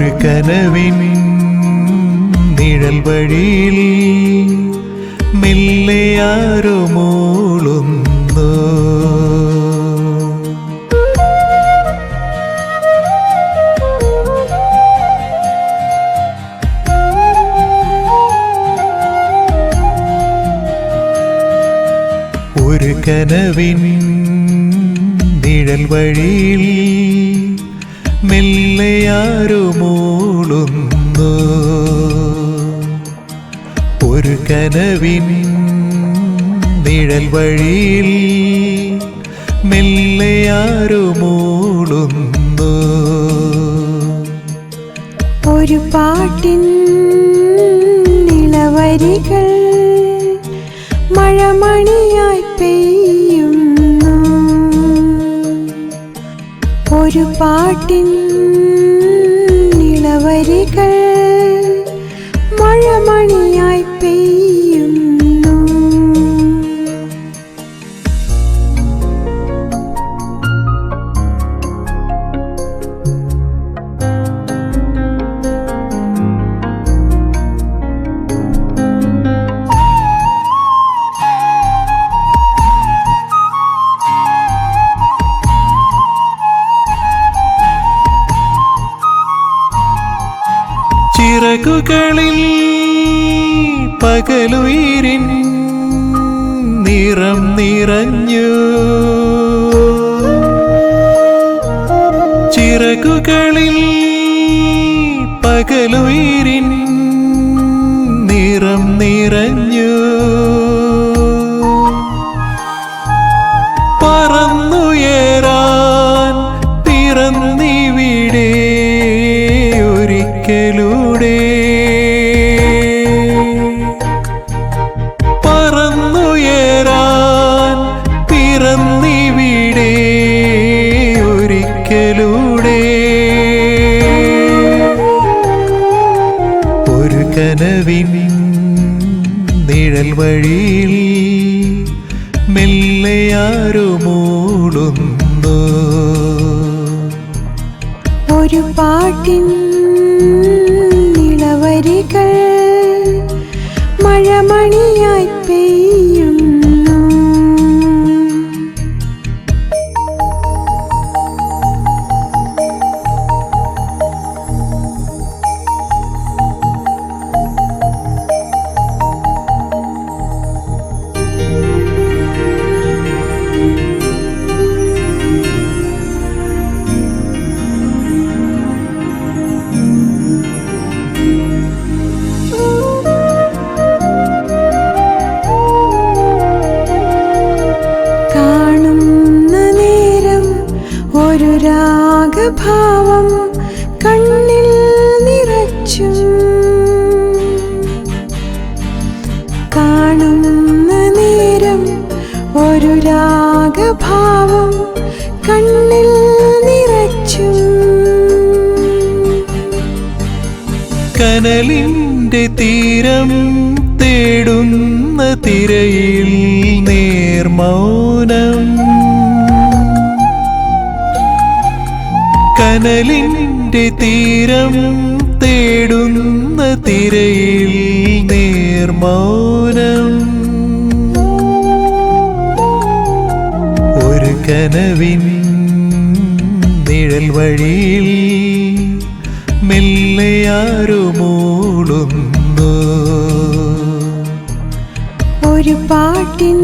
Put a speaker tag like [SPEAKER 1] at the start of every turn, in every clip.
[SPEAKER 1] ഒരു കനവിൻ നിഴൽ വഴിയിൽ മില്ലയാരോ മൂളുന്നു. ഒരു കനവിൻ നിഴൽ വഴിയിൽ മെല്ലെയാരോ മൂളുന്നു? ഒരു കനവിൻ നിഴൽ വഴിയിൽ മെല്ലയാരുമോളുന്നു
[SPEAKER 2] ഒരു പാട്ടിൻ നിളവരികൾ മഴമണിയായി പെയ്യുന്നു ഒരു പാട്ടിൻ നിളവരികൾ മഴമണിയായി
[SPEAKER 1] ചിറകുകളിൽ പകലുയിരിൻ നിറം നിറഞ്ഞു. ചിറകുകളിൽ പകലുയിരിൻ നിറം നിറഞ്ഞു. ഒരു കനവിൻ നിഴൽ വഴിയിൽ മെല്ലയാരുമൂടുന്നു
[SPEAKER 2] ഒരു പാട്ടിൻ രാഗഭാവം കണ്ണിൽ നിറച്ചു കാണുന്ന നേരം ഒരു രാഗഭാവം കണ്ണിൽ നിറച്ചു.
[SPEAKER 1] കനലിന്റെ തീരം തേടുന്ന തിരയിൽ നേർമൗനം. കനലിന്റെ തീരം തേടുന്ന തിരയിൽ നേർമൗനം. ഒരു കനവിൻ നിഴൽ വഴിയിൽ മെല്ലയാരുമൂളുന്നു
[SPEAKER 2] ഒരു പാട്ടിൻ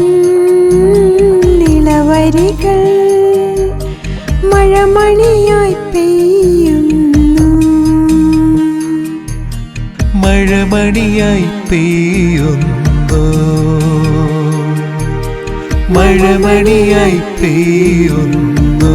[SPEAKER 2] നിളവരികൾ മഴമണിയായി പെയ്യുന്നു.
[SPEAKER 1] മഴമണിയായി പെയ്യുന്നു. മഴമണിയായി പെയ്യുന്നു.